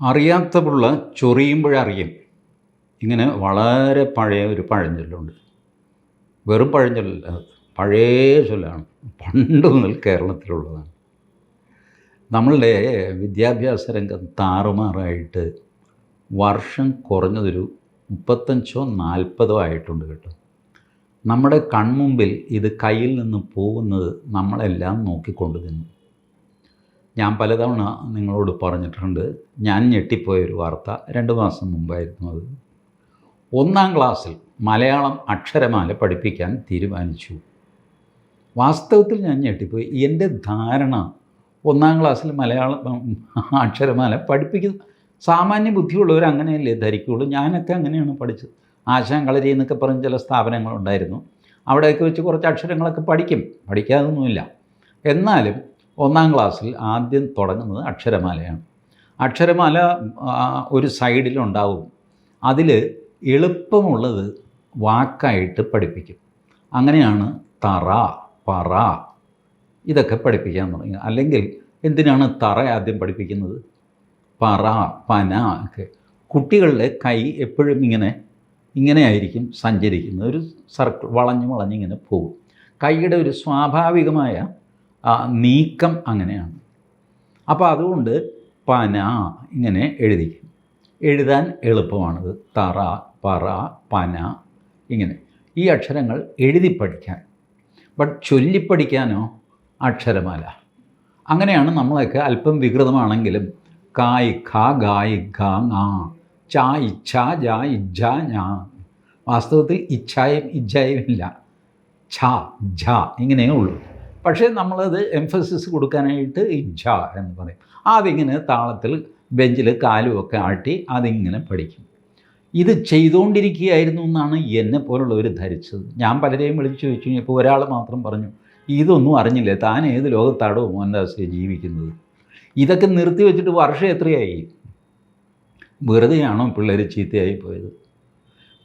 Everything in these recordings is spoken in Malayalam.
അറിയാത്ത പിള്ള ചൊറിയുമ്പോഴറിയും ഇങ്ങനെ വളരെ പഴയ ഒരു പഴഞ്ചൊല്ലുണ്ട്. വെറും പഴഞ്ചൊല്ല. പഴയ ചൊല്ലാണ്. പണ്ട് മുതൽ കേരളത്തിലുള്ളതാണ്. നമ്മളുടെ വിദ്യാഭ്യാസ രംഗം താറുമാറായിട്ട് വർഷം കുറഞ്ഞതൊരു മുപ്പത്തഞ്ചോ നാൽപ്പതോ ആയിട്ടുണ്ട് കേട്ടോ. നമ്മുടെ കൺമുമ്പിൽ ഇത് കയ്യിൽ നിന്ന് പോകുന്നത് നമ്മളെല്ലാം നോക്കിക്കൊണ്ട് നിന്നു ഞാൻ പലതവണ നിങ്ങളോട് പറഞ്ഞിട്ടുണ്ട്. ഞാൻ ഞെട്ടിപ്പോയൊരു വാർത്ത രണ്ട് മാസം മുമ്പായിരുന്നു അത്. ഒന്നാം ക്ലാസ്സിൽ മലയാളം അക്ഷരമാല പഠിപ്പിക്കാൻ തീരുമാനിച്ചു. വാസ്തവത്തിൽ ഞാൻ ഞെട്ടിപ്പോയി. എന്റെ ധാരണ ഒന്നാം ക്ലാസ്സിൽ മലയാളം അക്ഷരമാല പഠിപ്പിക്കുന്ന സാമാന്യ ബുദ്ധിയുള്ളവർ അങ്ങനെയല്ലേ ധരിക്കുകയുള്ളൂ ഞാനൊക്കെ അങ്ങനെയാണ് പഠിച്ചത്. ആശാൻ കളരി എന്നൊക്കെ പറഞ്ഞ ചില സ്ഥാപനങ്ങളുണ്ടായിരുന്നു. അവിടെയൊക്കെ വെച്ച് കുറച്ച് അക്ഷരങ്ങളൊക്കെ പഠിക്കും. പഠിക്കാതൊന്നുമില്ല. എന്നാലും ഒന്നാം ക്ലാസ്സിൽ ആദ്യം തുടങ്ങുന്നത് അക്ഷരമാലയാണ്. അക്ഷരമാല ഒരു സൈഡിലുണ്ടാവും. അതിൽ എളുപ്പമുള്ളത് വാക്കായിട്ട് പഠിപ്പിക്കും. അങ്ങനെയാണ് തറ പറ ഇതൊക്കെ പഠിപ്പിക്കാൻ തുടങ്ങി അല്ലെങ്കിൽ എന്തിനാണ് തറ ആദ്യം പഠിപ്പിക്കുന്നത്? പറ പന ഒക്കെ. കുട്ടികളുടെ കൈ എപ്പോഴും ഇങ്ങനെ ഇങ്ങനെ ആയിരിക്കും സഞ്ചരിക്കുന്നത്. ഒരു സർക്കിൾ വളഞ്ഞ് വളഞ്ഞിങ്ങനെ പോകും. കൈയുടെ ഒരു സ്വാഭാവികമായ നീക്കം അങ്ങനെയാണ്. അപ്പോൾ അതുകൊണ്ട് പന ഇങ്ങനെ എഴുതി. എഴുതാൻ എളുപ്പമാണത്. തറ പറ പന ഇങ്ങനെ. ഈ അക്ഷരങ്ങൾ എഴുതി പഠിക്കാൻ. ബട്ട് ചൊല്ലിപ്പഠിക്കാനോ അക്ഷരമാല. അങ്ങനെയാണ് നമ്മളൊക്കെ അല്പം വികൃതമാണെങ്കിലും കായ് ഖ ഗായ് ഖ ചാ ഇച്ഛ ജാ ഇജ്ജ ഞാ വാസ്തവത്തിൽ ഇച്ഛായും ഇജ്ജായും ഇല്ല ഛ ഝ ഇങ്ങനെയേ ഉള്ളൂ. പക്ഷേ നമ്മളത് എംഫസിസ് കൊടുക്കാനായിട്ട് ഇച്ഛ എന്ന് പറയും. അതിങ്ങനെ താളത്തിൽ ബെഞ്ചിൽ കാലുമൊക്കെ ആട്ടി അതിങ്ങനെ പഠിക്കും. ഇത് ചെയ്തുകൊണ്ടിരിക്കുകയായിരുന്നു എന്നാണ് എന്നെ പോലുള്ളവർ ധരിച്ചത്. ഞാൻ പലരെയും വിളിച്ചു ചോദിച്ചു. ഇപ്പോൾ ഒരാൾ മാത്രം പറഞ്ഞു ഇതൊന്നും അറിഞ്ഞില്ലേ? താൻ ഏത് ലോകത്താടോ മോഹൻദാസ് ജീവിക്കുന്നത്? ഇതൊക്കെ നിർത്തി വെച്ചിട്ട് വർഷം എത്രയായി? വെറുതെയാണോ പിള്ളേർ ചീത്തയായി പോയത്?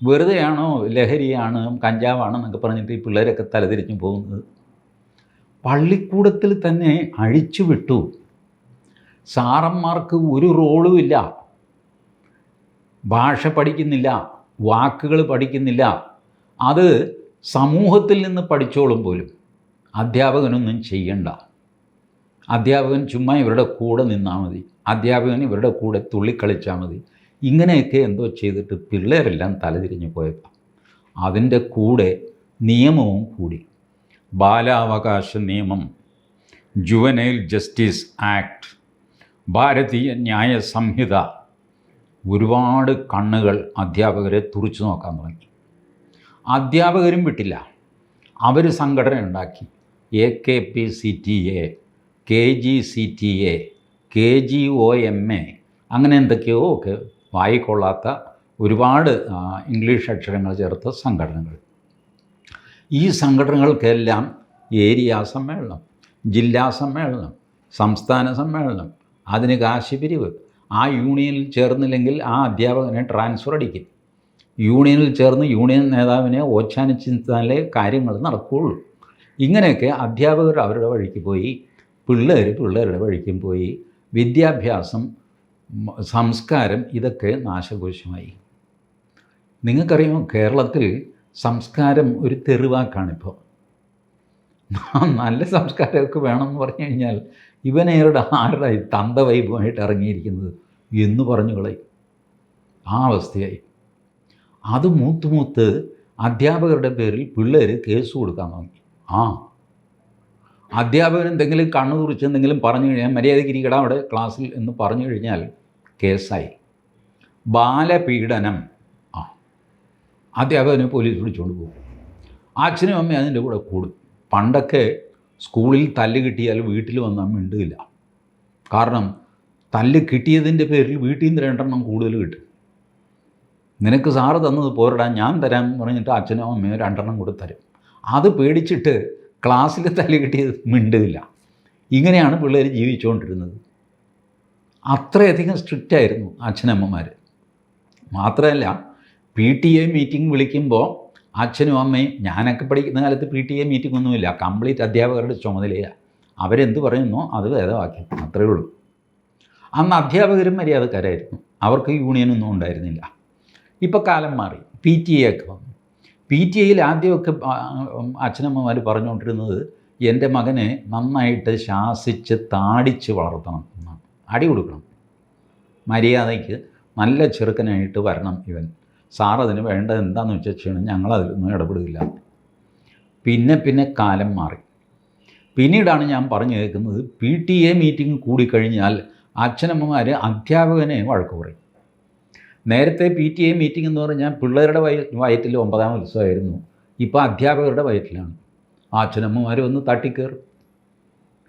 വെറുതെയാണോ ലഹരിയാണ് കഞ്ചാവാണെന്നൊക്കെ പറഞ്ഞിട്ട് ഈ പിള്ളേരൊക്കെ തലതിരിഞ്ഞു പോകുന്നത്? പള്ളിക്കൂടത്തിൽ തന്നെ അഴിച്ചു വിട്ടു. സാറന്മാർക്ക് ഒരു റോളും ഇല്ല. ഭാഷ പഠിക്കുന്നില്ല വാക്കുകൾ പഠിക്കുന്നില്ല. അത് സമൂഹത്തിൽ നിന്ന് പഠിച്ചോളും പോലും. അധ്യാപകനൊന്നും ചെയ്യണ്ട. അധ്യാപകൻ ചുമ്മാ ഇവരുടെ കൂടെ നിന്നാൽ മതി. അധ്യാപകൻ ഇവരുടെ കൂടെ തുള്ളിക്കളിച്ചാൽ മതി. ഇങ്ങനെയൊക്കെ എന്തോ ചെയ്തിട്ട് പിള്ളേരെല്ലാം തലതിരിഞ്ഞു പോയപ്പോൾ അതിന്റെ കൂടെ നിയമവും കൂടി. ബാലാവകാശ നിയമം ജുവനൈൽ ജസ്റ്റിസ് ആക്ട് ഭാരതീയ ന്യായ സംഹിത ഒരുപാട് കണ്ണുകൾ അധ്യാപകരെ തുറിച്ചു നോക്കാൻ തുടങ്ങി. അധ്യാപകരും വിട്ടില്ല. അവർ സംഘടന ഉണ്ടാക്കി. A K P C T A K G C T A K G O M A അങ്ങനെ എന്തൊക്കെയോ ഒക്കെ വായിക്കൊള്ളാത്ത ഒരുപാട് ഇംഗ്ലീഷ് അക്ഷരങ്ങൾ ചേർത്ത സംഘടനകൾ. ഈ സംഘടനകൾക്കെല്ലാം ഏരിയ സമ്മേളനം ജില്ലാ സമ്മേളനം സംസ്ഥാന സമ്മേളനം അതിന് കാശ് പിരിവ് ആ യൂണിയനിൽ ചേർന്നില്ലെങ്കിൽ ആ അധ്യാപകനെ ട്രാൻസ്ഫർ അടിക്കും. യൂണിയനിൽ ചേർന്ന് യൂണിയൻ നേതാവിനെ ഓച്ചാനിച്ചാലേ കാര്യങ്ങൾ നടക്കുകയുള്ളൂ. ഇങ്ങനെയൊക്കെ അധ്യാപകർ അവരുടെ വഴിക്ക് പോയി പിള്ളേർ പിള്ളേരുടെ വഴിക്കും പോയി വിദ്യാഭ്യാസം സംസ്കാരം ഇതൊക്കെ നാശകോശമായി നിങ്ങൾക്കറിയാമോ കേരളത്തിൽ സംസ്കാരം ഒരു തെറിവാക്കാണിപ്പോൾ. നല്ല സംസ്കാരമൊക്കെ വേണമെന്ന് പറഞ്ഞു കഴിഞ്ഞാൽ ഇവനേരുടെ ആരുടെ തന്ത വൈബുമായിട്ട് ഇറങ്ങിയിരിക്കുന്നത് എന്ന് പറഞ്ഞു കളയും. ആ അവസ്ഥയായി. അത് മൂത്ത് മൂത്ത് അധ്യാപകരുടെ പേരിൽ പിള്ളേർ കേസ് കൊടുക്കാൻ തുടങ്ങി. ആ അധ്യാപകൻ എന്തെങ്കിലും കണ്ണു കുറിച്ച് എന്തെങ്കിലും പറഞ്ഞു കഴിഞ്ഞാൽ മര്യാദയ്ക്ക് അവിടെ ക്ലാസ്സിൽ എന്ന് പറഞ്ഞു കഴിഞ്ഞാൽ കേസായി. ബാലപീഡനം അധ്യാപകനെ പോലീസ് പിടിച്ചുകൊണ്ട് പോകും. അച്ഛനും അമ്മയും അതിന്റെ കൂടെ കൂടും. പണ്ടൊക്കെ സ്കൂളിൽ തല്ല് കിട്ടിയാൽ വീട്ടിൽ വന്നാൽ മിണ്ടില്ല. കാരണം തല്ല് കിട്ടിയതിന്റെ പേരിൽ വീട്ടിൽ നിന്ന് രണ്ടെണ്ണം കൂടുതൽ കിട്ടും. നിനക്ക് സാറ് തന്നത് പോരടാ ഞാൻ തരാം എന്ന് പറഞ്ഞിട്ട് അച്ഛനോ അമ്മയോ രണ്ടെണ്ണം കൂടെ തരും. അത് പേടിച്ചിട്ട് ക്ലാസ്സിൽ തല്ല് കിട്ടിയത് മിണ്ടുകില്ല ഇങ്ങനെയാണ് പിള്ളേർ ജീവിച്ചുകൊണ്ടിരുന്നത്. അത്രയധികം സ്ട്രിക്റ്റായിരുന്നു അച്ഛനമ്മമാർ മാത്രമല്ല പി ടി എ മീറ്റിംഗ് വിളിക്കുമ്പോൾ അച്ഛനും അമ്മയും ഞാനൊക്കെ പഠിക്കുന്ന കാലത്ത് പി ടി എ മീറ്റിംഗ് ഒന്നുമില്ല. കംപ്ലീറ്റ് അധ്യാപകരുടെ ചുമതലയാണ് അവരെന്ത് പറയുന്നു അത് വേദവാക്യം അത്രയേ ഉള്ളൂ. അന്ന് അധ്യാപകരും മര്യാദക്കാരായിരുന്നു. അവർക്ക് യൂണിയനൊന്നും ഉണ്ടായിരുന്നില്ല. ഇപ്പോൾ കാലം മാറി. പി ടി എ ഒക്കെ വന്നു. പി ടി എയിൽ ആദ്യമൊക്കെ അച്ഛനമ്മമാർ പറഞ്ഞുകൊണ്ടിരുന്നത് എന്റെ മകനെ നന്നായിട്ട് ശാസിച്ച് താടിച്ച് വളർത്തണം എന്നാണ്. അടി കൊടുക്കണം. മര്യാദയ്ക്ക് നല്ല ചെറുക്കനായിട്ട് വരണം ഇവൻ. സാർ അതിന് വേണ്ടത് എന്താണെന്ന് വെച്ചാൽ ചെയ്യണം ഞങ്ങളതിലൊന്നും ഇടപെടില്ല പിന്നെ പിന്നെ കാലം മാറി. പിന്നീടാണ് ഞാൻ പറഞ്ഞു കേൾക്കുന്നത് പി ടി എ മീറ്റിംഗ് കൂടിക്കഴിഞ്ഞാൽ അച്ഛനമ്മമാർ അധ്യാപകനെ വഴക്ക് പറയും. നേരത്തെ പി ടി എ മീറ്റിംഗ് എന്ന് പറഞ്ഞാൽ പിള്ളേരുടെ വയ വയറ്റിൽ ഒമ്പതാം ഉത്സവമായിരുന്നു ഇപ്പോൾ അധ്യാപകരുടെ വയറ്റിലാണ്. അച്ഛനമ്മമാർ ഒന്ന് തട്ടിക്കയറും.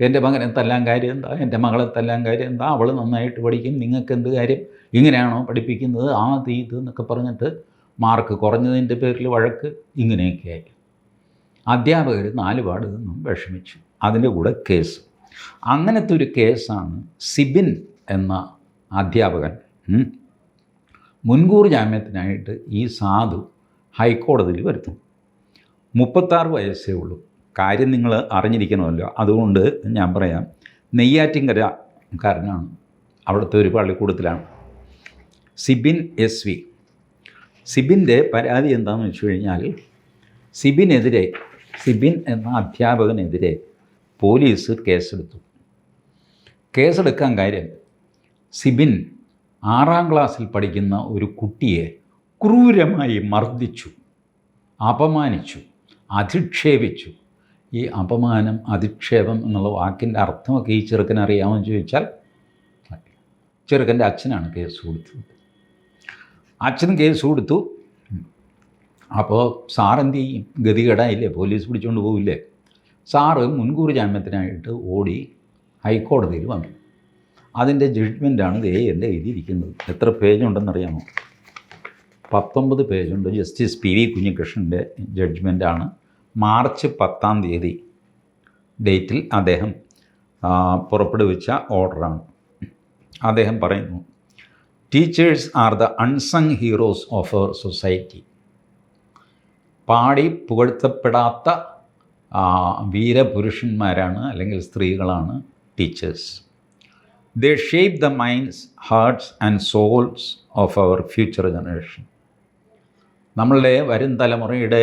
എന്റെ മകനെ തല്ലാൻ കാര്യം എന്താ? എന്റെ മകളെ തല്ലാൻ കാര്യം എന്താ? അവൾ നന്നായിട്ട് പഠിക്കും. നിങ്ങൾക്ക് എന്ത് കാര്യം? ഇങ്ങനെയാണോ പഠിപ്പിക്കുന്നത്? ആ തീ ഇത് എന്നൊക്കെ പറഞ്ഞിട്ട് മാർക്ക് കുറഞ്ഞതിന്റെ പേരിൽ വഴക്ക് ഇങ്ങനെയൊക്കെയായി അധ്യാപകർ നാലുപാട് നിന്നും വിഷമിച്ചു. അതിന്റെ കൂടെ കേസ് അങ്ങനത്തെ ഒരു കേസാണ് സിബിൻ എന്ന അധ്യാപകൻ. മുൻകൂർ ജാമ്യത്തിനായിട്ട് ഈ സാധു ഹൈക്കോടതിയിൽ വരുത്തും. മുപ്പത്താറ് വയസ്സേ ഉള്ളൂ. കാര്യം നിങ്ങൾ അറിഞ്ഞിരിക്കണമല്ലോ. അതുകൊണ്ട് ഞാൻ പറയാം നെയ്യാറ്റിൻകരക്കാരനാണ്. അവിടുത്തെ ഒരു പള്ളിക്കൂടത്തിലാണ്. Sibin S V. സിബിന്റെ പരാതി എന്താണെന്ന് വെച്ച് കഴിഞ്ഞാൽ സിബിനെതിരെ സിബിൻ എന്ന അധ്യാപകനെതിരെ പോലീസ് കേസെടുത്തു. കേസെടുക്കാൻ കാര്യം സിബിൻ ആറാം ക്ലാസ്സിൽ പഠിക്കുന്ന ഒരു കുട്ടിയെ ക്രൂരമായി മർദ്ദിച്ചു അപമാനിച്ചു അധിക്ഷേപിച്ചു. ഈ അപമാനം അധിക്ഷേപം എന്നുള്ള വാക്കിന്റെ അർത്ഥമൊക്കെ ഈ ചെറുക്കൻ അറിയാമെന്ന് ചോദിച്ചാൽ ചെറുക്കന്റെ അച്ഛനാണ് കേസ് കൊടുത്തത്. അച്ഛൻ കേസ് കൊടുത്തു. അപ്പോൾ സാറെന്ത് ചെയ്യും? ഗതികേടായില്ലേ? പോലീസ് പിടിച്ചുകൊണ്ട് പോവില്ലേ? സാറ് മുൻകൂർ ജാമ്യത്തിനായിട്ട് ഓടി ഹൈക്കോടതിയിൽ വന്നു. അതിന്റെ ജഡ്ജ്മെന്റാണ് ദേ എന്റെ എഴുതിയിരിക്കുന്നത്. എത്ര പേജുണ്ടെന്നറിയാമോ? പത്തൊമ്പത് പേജുണ്ട്. ജസ്റ്റിസ് പി വി കുഞ്ഞികൃഷ്ണന്റെ ജഡ്ജ്മെന്റാണ് മാർച്ച് പത്താം തീയതി ഡേറ്റിൽ അദ്ദേഹം പുറപ്പെടുവിച്ച ഓർഡറാണ്. അദ്ദേഹം പറയുന്നു teachers are the unsung heroes of our society പാടി പുകഴ്ത്തപ്പെടാത്ത വീരപുരുഷന്മാരാണ് അല്ലെങ്കിൽ സ്ത്രീകളാണ് teachers they shape the minds hearts and souls of our future generation നമ്മളുടെ വരും തലമുറയുടെ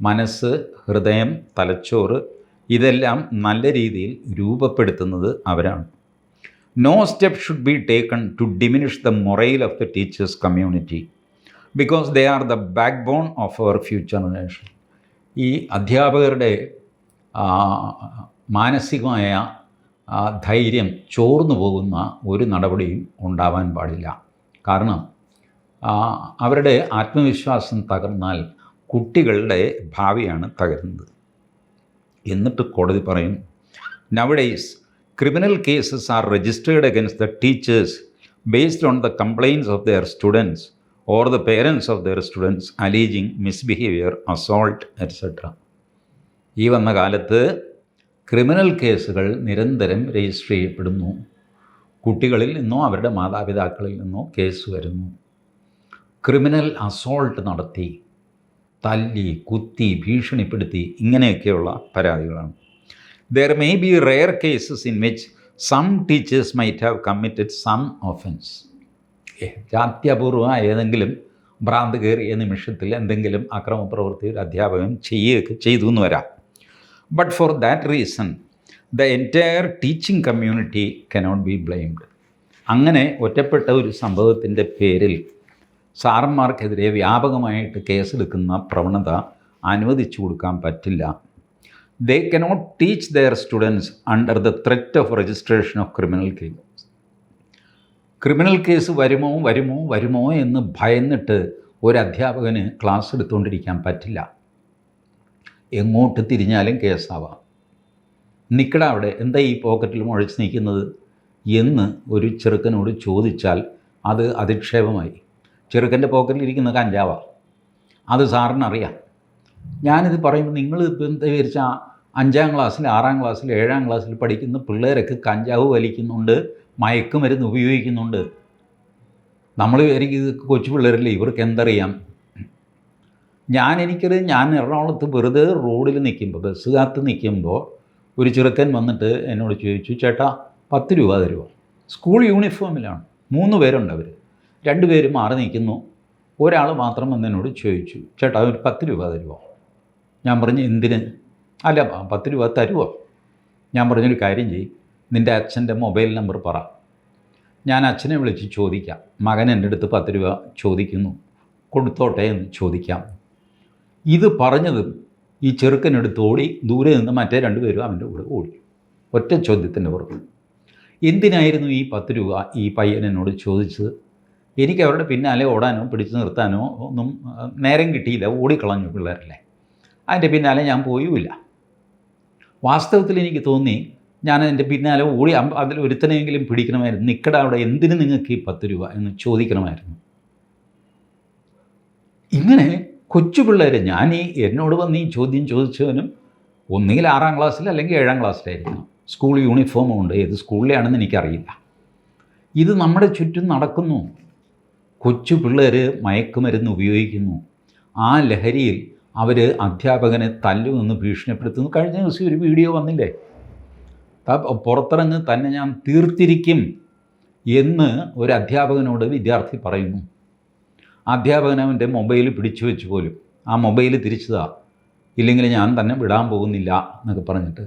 മനസ്സ് ഹൃദയം തലച്ചോറ് ഇതെല്ലാം നല്ല രീതിയിൽ രൂപപ്പെടുത്തുന്നത് അവരാണ്. No step should be taken to diminish the morale of the teachers community because they are the backbone of our future generation ഈ അധ്യാപകരുടെ മാനസികമായ ധൈര്യം ചോർന്നു പോകുന്ന ഒരു നടപടിയും ഉണ്ടാവാൻ പാടില്ല. കാരണം അവരുടെ ആത്മവിശ്വാസം തകർന്നാൽ കുട്ടികളുടെ ഭാവിയാണ് തകരുന്നത്. എന്നിട്ട് കോടതി പറയും nowadays criminal cases are registered against the teachers based on the complaints of their students or the parents of their students alleging misbehaviour assault etcetera ഈ വന്ന കാലത്ത് ക്രിമിനൽ കേസുകൾ നിരന്തരം രജിസ്റ്റർ ചെയ്യപ്പെടുന്നു. കുട്ടികളിൽ നിന്നോ അവരുടെ മാതാപിതാക്കളിൽ നിന്നോ കേസ് വരുന്നു. ക്രിമിനൽ അസോൾട്ട് നടത്തി. തല്ലി കുത്തി ഭീഷണിപ്പെടുത്തി ഇങ്ങനെയൊക്കെയുള്ള പരാതികളാണ്. There may be rare cases in which some teachers might have committed some offence ജാത്യപൂർവമായ ഏതെങ്കിലും ഭ്രാന്ത് കയറിയ നിമിഷത്തിൽ എന്തെങ്കിലും അക്രമ പ്രവൃത്തി ഒരു അധ്യാപകൻ ചെയ്യുകയൊക്കെ ചെയ്തു എന്ന് വരാം. But for that reason the entire teaching community cannot be blamed അങ്ങനെ ഒറ്റപ്പെട്ട ഒരു സംഭവത്തിന്റെ പേരിൽ സാറന്മാർക്കെതിരെ വ്യാപകമായിട്ട് കേസെടുക്കുന്ന പ്രവണത അനുവദിച്ചു കൊടുക്കാൻ പറ്റില്ല. They cannot teach their students under the threat of registration of criminal case criminal case വരുമോ വരുമോ വരുമോ എന്ന് ഭയന്നിട്ട് ഒരു അധ്യാപകന് ക്ലാസ് എടുത്തുകൊണ്ടിരിക്കാൻ പറ്റില്ല. എങ്ങോട്ട് തിരിഞ്ഞാലും കേസാവാം. നിൽക്കട അവിടെ എന്താ ഈ പോക്കറ്റിൽ മുഴച്ച് നിൽക്കുന്നത് എന്ന് ഒരു ചെറുക്കനോട് ചോദിച്ചാൽ അത് അധിക്ഷേപമായി. ചെറുക്കന്റെ പോക്കറ്റിൽ ഇരിക്കുന്ന കഞ്ചാവാണ് അത് സാറിനറിയാം ഞാനിത് പറയുമ്പോൾ നിങ്ങൾ ഇപ്പം വിചാരിച്ച അഞ്ചാം ക്ലാസ്സിൽ ആറാം ക്ലാസ്സിൽ ഏഴാം ക്ലാസ്സിൽ പഠിക്കുന്ന പിള്ളേരൊക്കെ കഞ്ചാവ് വലിക്കുന്നുണ്ട് മയക്കുമരുന്ന് ഉപയോഗിക്കുന്നുണ്ട്. നമ്മൾ ഇത് കൊച്ചു പിള്ളേരല്ലേ ഇവർക്ക് എന്തറിയാം? ഞാൻ എനിക്കത് ഞാൻ എറണാകുളത്ത് വെറുതെ റോഡിൽ നിൽക്കുമ്പോൾ ബസ് കാത്ത് നിൽക്കുമ്പോൾ ഒരു ചെറുക്കൻ വന്നിട്ട് എന്നോട് ചോദിച്ചു ചേട്ടാ പത്ത് രൂപ തരുമോ സ്കൂൾ യൂണിഫോമിലാണ് മൂന്ന് പേരുണ്ട് അവർ രണ്ടുപേര് മാറി നിൽക്കുന്നു. ഒരാൾ മാത്രം എന്നോട് ചോദിച്ചു ചേട്ടാ ഒരു പത്ത് രൂപ തരുമോ ഞാൻ പറഞ്ഞു എന്തിന്? അല്ല പത്ത് രൂപ തരുമോ ഞാൻ പറഞ്ഞൊരു കാര്യം ചെയ്യും നിന്റെ അച്ഛന്റെ മൊബൈൽ നമ്പർ പറ. ഞാൻ അച്ഛനെ വിളിച്ച് ചോദിക്കാം. മകൻ എന്റെ അടുത്ത് പത്ത് രൂപ ചോദിക്കുന്നു. കൊടുത്തോട്ടെ എന്ന് ചോദിക്കാം. ഇത് പറഞ്ഞതും ഈ ചെറുക്കനെടുത്ത് ഓടി ദൂരെ നിന്ന് മറ്റേ രണ്ടുപേരും അവന്റെ കൂടെ ഓടി. ഒറ്റ ചോദ്യത്തിന്റെ പുറത്ത് എന്തിനായിരുന്നു ഈ പത്ത് രൂപ ഈ പയ്യനോട് ചോദിച്ചത്? എനിക്ക് അവരുടെ പിന്നാലെ ഓടാനോ പിടിച്ചു നിർത്താനോ ഒന്നും നേരം കിട്ടിയില്ല. ഓടിക്കളഞ്ഞു പിള്ളേരല്ലേ. അതിന്റെ പിന്നാലെ ഞാൻ പോയുമില്ല. വാസ്തവത്തിൽ എനിക്ക് തോന്നി ഞാൻ എന്റെ പിന്നാലെ ഓടി അതിൽ ഒരുത്തനെങ്കിലും പിടിക്കണമായിരുന്നു. നിൽക്കട അവിടെ എന്തിന് നിങ്ങൾക്ക് ഈ പത്ത് രൂപ എന്ന് ചോദിക്കണമായിരുന്നു. ഇങ്ങനെ കൊച്ചു പിള്ളേർ ഞാൻ ഈ എന്നോട് വന്ന് ഈ ചോദ്യം ചോദിച്ചവനും ഒന്നുകിൽ ആറാം ക്ലാസ്സിൽ അല്ലെങ്കിൽ ഏഴാം ക്ലാസ്സിലായിരിക്കണം. സ്കൂൾ യൂണിഫോമും ഉണ്ട്. ഏത് സ്കൂളിലാണെന്ന് എനിക്കറിയില്ല. ഇത് നമ്മുടെ ചുറ്റും നടക്കുന്നു. കൊച്ചു പിള്ളേർ മയക്കുമരുന്ന് ഉപയോഗിക്കുന്നു. ആ ലഹരിയിൽ അവർ അധ്യാപകനെ തല്ലുമെന്ന് ഭീഷണിപ്പെടുത്തുന്നു. കഴിഞ്ഞ ദിവസം ഒരു വീഡിയോ വന്നില്ലേ? പുറത്തിറങ്ങ് തന്നെ ഞാൻ തീർത്തിരിക്കും എന്ന് ഒരു അധ്യാപകനോട് വിദ്യാർത്ഥി പറയുന്നു. അധ്യാപകൻ അവന്റെ മൊബൈൽ പിടിച്ചു വെച്ച് പോലും ആ മൊബൈൽ തിരിച്ചതാ. ഇല്ലെങ്കിൽ ഞാൻ തന്നെ വിടാൻ പോകുന്നില്ല എന്നൊക്കെ പറഞ്ഞിട്ട്.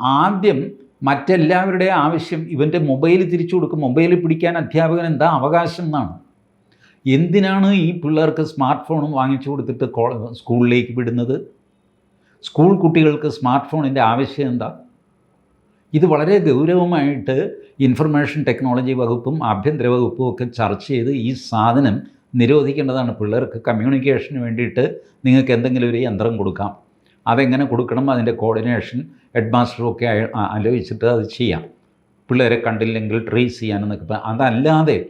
ആദ്യം മറ്റെല്ലാവരുടെയും ആവശ്യം ഇവന്റെ മൊബൈൽ തിരിച്ചു കൊടുക്കും. മൊബൈൽ പിടിക്കാൻ അധ്യാപകൻ എന്താ അവകാശം എന്നാണ്. എന്തിനാണ് ഈ പിള്ളേർക്ക് സ്മാർട്ട് ഫോണും വാങ്ങിച്ചു കൊടുത്തിട്ട് സ്കൂളിലേക്ക് വിടുന്നത്? സ്കൂൾ കുട്ടികൾക്ക് സ്മാർട്ട് ഫോണിന്റെ ആവശ്യം എന്താ? ഇത് വളരെ ഗൗരവമായിട്ട് ഇൻഫർമേഷൻ ടെക്നോളജി വകുപ്പും ആഭ്യന്തര വകുപ്പും ഒക്കെ ചർച്ച ചെയ്ത് ഈ സാധനം നിരോധിക്കേണ്ടതാണ്. പിള്ളേർക്ക് കമ്മ്യൂണിക്കേഷന് വേണ്ടിയിട്ട് നിങ്ങൾക്ക് എന്തെങ്കിലും ഒരു യന്ത്രം കൊടുക്കാം. അതെങ്ങനെ കൊടുക്കണം? അതിന്റെ കോർഡിനേഷൻ ഹെഡ് മാസ്റ്ററും ഒക്കെ ആയ- ആലോചിച്ചിട്ട് അത് ചെയ്യാം. പിള്ളേരെ കണ്ടില്ലെങ്കിൽ ട്രേസ് ചെയ്യാനെന്നൊക്കെ അതല്ലാതെ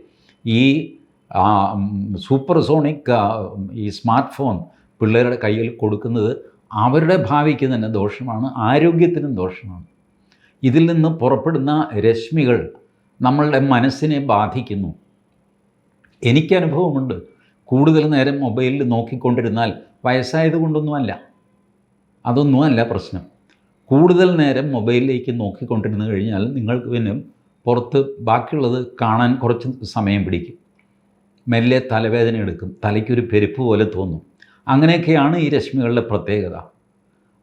ഈ ആ, സൂപ്പർ സോണിക് ഈ സ്മാർട്ട് ഫോൺ പിള്ളേരുടെ കയ്യിൽ കൊടുക്കുന്നത് അവരുടെ ഭാവിക്ക് തന്നെ ദോഷമാണ് ആരോഗ്യത്തിനും ദോഷമാണ്. ഇതിൽ നിന്ന് പുറപ്പെടുന്ന രശ്മികൾ നമ്മളുടെ മനസ്സിനെ ബാധിക്കുന്നു. എനിക്ക് അനുഭവമുണ്ട്. കൂടുതൽ നേരം മൊബൈലിൽ നോക്കിക്കൊണ്ടിരുന്നാൽ വയസ്സായത് കൊണ്ടൊന്നുമല്ല അതൊന്നുമല്ല പ്രശ്നം. കൂടുതൽ നേരം മൊബൈലിലേക്ക് നോക്കിക്കൊണ്ടിരുന്നു കഴിഞ്ഞാൽ നിങ്ങൾക്ക് പിന്നെ പുറത്ത് ബാക്കിയുള്ളത് കാണാൻ കുറച്ച് സമയം പിടിക്കും. മെല്ലെ തലവേദന എടുക്കും തലയ്ക്കൊരു പെരുപ്പ് പോലെ തോന്നും. അങ്ങനെയൊക്കെയാണ് ഈ രശ്മികളുടെ പ്രത്യേകത.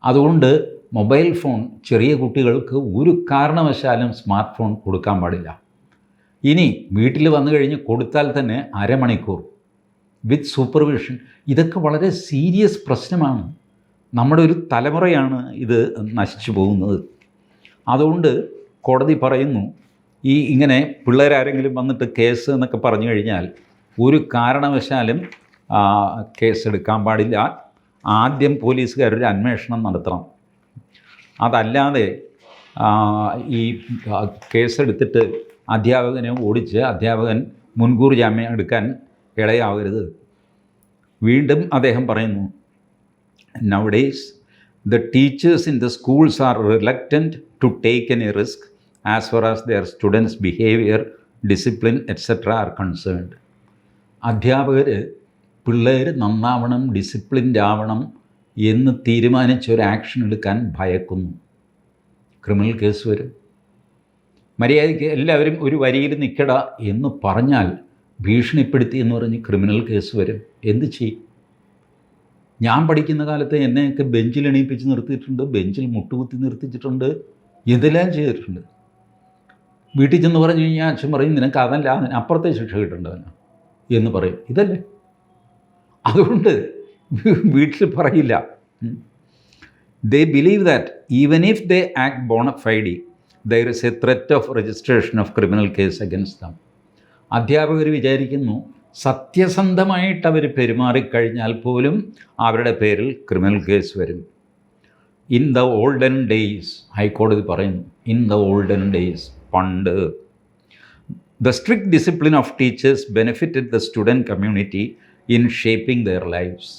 അതുകൊണ്ട് മൊബൈൽ ഫോൺ ചെറിയ കുട്ടികൾക്ക് ഒരു കാരണവശാലും സ്മാർട്ട് ഫോൺ കൊടുക്കാൻ പാടില്ല. ഇനി വീട്ടിൽ വന്നു കഴിഞ്ഞ് കൊടുത്താൽ തന്നെ അരമണിക്കൂർ. With supervision. ഇതൊക്കെ വളരെ സീരിയസ് പ്രശ്നമാണ്. നമ്മുടെ ഒരു തലമുറയാണ് ഇത് നശിച്ചു പോകുന്നത്. അതുകൊണ്ട് കോടതി പറയുന്നു ഈ ഇങ്ങനെ പിള്ളേരാരെങ്കിലും വന്നിട്ട് കേസ് എന്നൊക്കെ പറഞ്ഞു കഴിഞ്ഞാൽ ഒരു കാരണവശാലും കേസെടുക്കാൻ പാടില്ല. ആദ്യം പോലീസുകാരൊരു അന്വേഷണം നടത്തണം. അതല്ലാതെ ഈ കേസെടുത്തിട്ട് അധ്യാപകനെ ഓടിച്ച് അധ്യാപകൻ മുൻകൂർ ജാമ്യം എടുക്കാൻ ഇടയാവരുത്. വീണ്ടും അദ്ദേഹം പറയുന്നു nowadays the teachers in the schools are reluctant to take any risk as far as their students behaviour discipline etcetera are concerned അധ്യാപകർ പിള്ളേർ നന്നാവണം ഡിസിപ്ലിൻഡ് ആവണം എന്ന് തീരുമാനിച്ച ഒരു ആക്ഷൻ എടുക്കാൻ ഭയക്കുന്നു. ക്രിമിനൽ കേസ് വരും. മര്യാദയ്ക്ക് എല്ലാവരും ഒരു വരിയിൽ നിൽക്കട എന്ന് പറഞ്ഞാൽ ഭീഷണിപ്പെടുത്തി എന്ന് പറഞ്ഞ് ക്രിമിനൽ കേസ് വരും. എന്ത് ചെയ്യും? ഞാൻ പഠിക്കുന്ന കാലത്ത് എന്നെയൊക്കെ ബെഞ്ചിൽ എണീപ്പിച്ച് നിർത്തിയിട്ടുണ്ട് ബെഞ്ചിൽ മുട്ടുകുത്തി നിർത്തിച്ചിട്ടുണ്ട് എന്തെല്ലാം ചെയ്തിട്ടുണ്ട്? വീട്ടിൽ ചെന്ന് പറഞ്ഞു കഴിഞ്ഞാൽ അച്ഛൻ പറയും നിനക്ക് അതല്ല അതിന് അപ്പുറത്തെ ശിക്ഷ കിട്ടേണ്ടവന്. എന്ന് പറയും. ഇതല്ലേ? അതുകൊണ്ട് വീട്ടിൽ പറയില്ല. They believe that even if they act bona fide there is a threat of registration of criminal case against them അധ്യാപകർ വിചാരിക്കുന്നു സത്യസന്ധമായിട്ട് അവർ പെരുമാറിക്കഴിഞ്ഞാൽ പോലും അവരുടെ പേരിൽ ക്രിമിനൽ കേസ് വരും. ഇൻ ദ ഓൾഡൻ ഡേയ്സ് ഹൈക്കോടതി പറയുന്നു ഇൻ ദ ഓൾഡൻ ഡേയ്സ് പണ്ട് the strict discipline of teachers benefited the student community in shaping their lives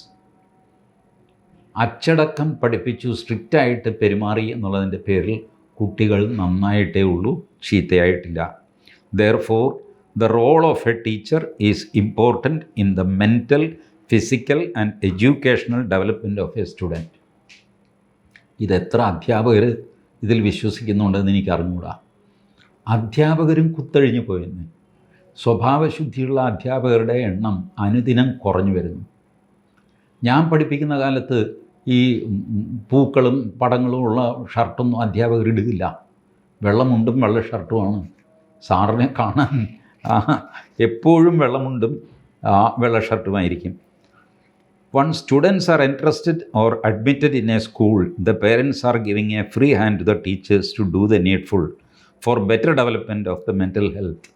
അച്ചടക്കം പഠിപ്പിച്ചു സ്ട്രിക്റ്റായിട്ട് പെരുമാറി എന്നുള്ളതിന്റെ പേരിൽ കുട്ടികൾ നന്നായിട്ടേ ഉള്ളൂ ചീത്തയായിട്ടില്ല. Therefore the role of a teacher is important in the mental physical and educational development of a student ഇതെത്ര അധ്യാപകർ ഇതിൽ വിശ്വസിക്കുന്നുണ്ടെന്ന് എനിക്ക് അറിഞ്ഞുകൂടാ അധ്യാപകരും കുത്തഴിഞ്ഞു പോയിരുന്നു. സ്വഭാവശുദ്ധിയുള്ള അധ്യാപകരുടെ എണ്ണം അനുദിനം കുറഞ്ഞു വരുന്നു. ഞാൻ പഠിപ്പിക്കുന്ന കാലത്ത് ഈ പൂക്കളും പടങ്ങളും ഉള്ള ഷർട്ടൊന്നും അധ്യാപകർ ഇടുകയില്ല വെള്ളമുണ്ടും വെള്ള ഷർട്ടുമാണ്. സാറിനെ കാണാൻ എപ്പോഴും വെള്ളമുണ്ടും വെള്ള ഷർട്ടുമായിരിക്കും. One students are interested or admitted in a school the parents are giving a free hand to the teachers to do the needful. For better development of the mental health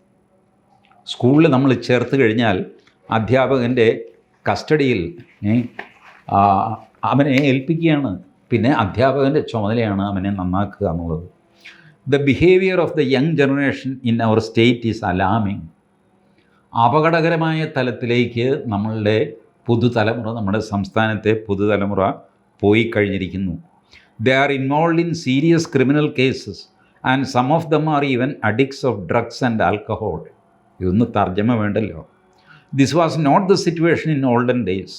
സ്കൂളിൽ നമ്മൾ ചേർത്ത് കഴിഞ്ഞാൽ അധ്യാപകന്റെ കസ്റ്റഡിയിൽ അവനെ ഏൽപ്പിക്കുകയാണ്. പിന്നെ അധ്യാപകന്റെ ചുമതലയാണ് അവനെ നന്നാക്കുക എന്നുള്ളത്. The behaviour of the young generation in our state is alarming അപകടകരമായ തലത്തിലേക്ക് നമ്മളുടെ പുതുതലമുറ നമ്മുടെ സംസ്ഥാനത്തെ പുതുതലമുറ പോയി കഴിഞ്ഞിരിക്കുന്നു. They are involve in serious criminal cases and some of them are even addicts of drugs and alcohol ഇതൊന്ന് തർജമ വേണ്ടല്ലോ. This was not the situation in olden days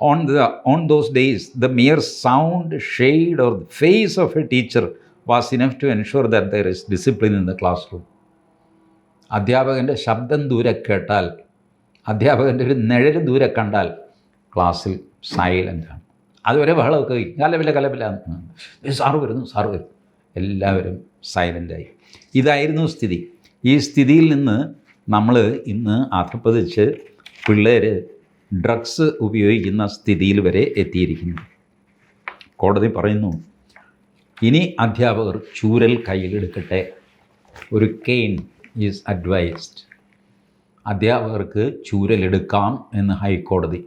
on the on those days the mere sound shade or face of a teacher was enough to ensure that there is discipline in the class room അധ്യാപകന്റെ ശബ്ദം ദൂരെ കേട്ടാൽ അധ്യാപകന്റെ ഒരു നിഴൽ ദൂരെ കണ്ടാൽ ക്ലാസ്സിൽ സൈലന്റാണ് അതുവരെ ബഹളമൊക്കെ കലവില കലവില സാറ് വരുന്നു സാറ് വരുന്നു. എല്ലാവരും സൈലന്റായി ഇതായിരുന്നു സ്ഥിതി. ഈ സ്ഥിതിയിൽ നിന്ന് നമ്മൾ ഇന്ന് അധപ്പതിച്ച് പിള്ളേർ ഡ്രഗ്സ് ഉപയോഗിക്കുന്ന സ്ഥിതിയിൽ വരെ എത്തിയിരിക്കുന്നു. കോടതി പറയുന്നു ഇനി അധ്യാപകർ ചൂരൽ കയ്യിലെടുക്കട്ടെ ഒരു കെയിൻ ഈസ് അഡ്വൈസ്ഡ് അധ്യാപകർക്ക് ചൂരലെടുക്കാം എന്ന് ഹൈക്കോടതി.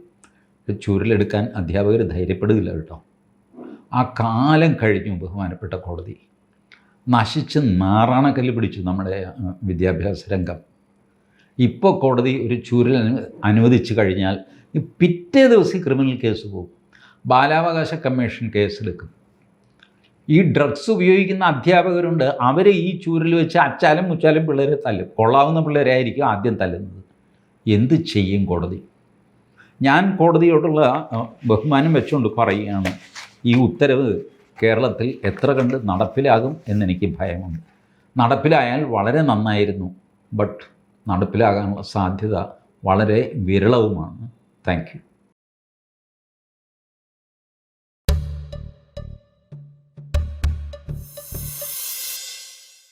ചൂരലെടുക്കാൻ അധ്യാപകർ ധൈര്യപ്പെടുകയില്ല കേട്ടോ. ആ കാലം കഴിഞ്ഞു ബഹുമാനപ്പെട്ട കോടതി. നശിച്ച് നാറാണക്കല്ല് പിടിച്ചു നമ്മുടെ വിദ്യാഭ്യാസ രംഗം. ഇപ്പോൾ കോടതി ഒരു ചൂരൽ അനു അനുവദിച്ചു കഴിഞ്ഞാൽ പിറ്റേ ദിവസം ക്രിമിനൽ കേസ് പോകും. ബാലാവകാശ കമ്മീഷൻ കേസെടുക്കും. ഈ ഡ്രഗ്സ് ഉപയോഗിക്കുന്ന അധ്യാപകരുണ്ട്. അവർ ഈ ചൂരൽ വെച്ച് അച്ചാലും മുച്ചാലും പിള്ളേരെ തല്ലും. കൊള്ളാവുന്ന പിള്ളേരായിരിക്കും ആദ്യം തല്ലുന്നത്. എന്ത് ചെയ്യും കോടതി? ഞാൻ കോടതിയോടുള്ള ബഹുമാനം വെച്ചുകൊണ്ട് പറയുകയാണ്. ഈ ഉത്തരവ് കേരളത്തിൽ എത്ര കണ്ട് നടപ്പിലാകും എന്നെനിക്ക് ഭയമുണ്ട്. നടപ്പിലായാൽ വളരെ നന്നായിരുന്നു ബട്ട് നടപ്പിലാകാനുള്ള സാധ്യത വളരെ വിരളവുമാണ്. താങ്ക്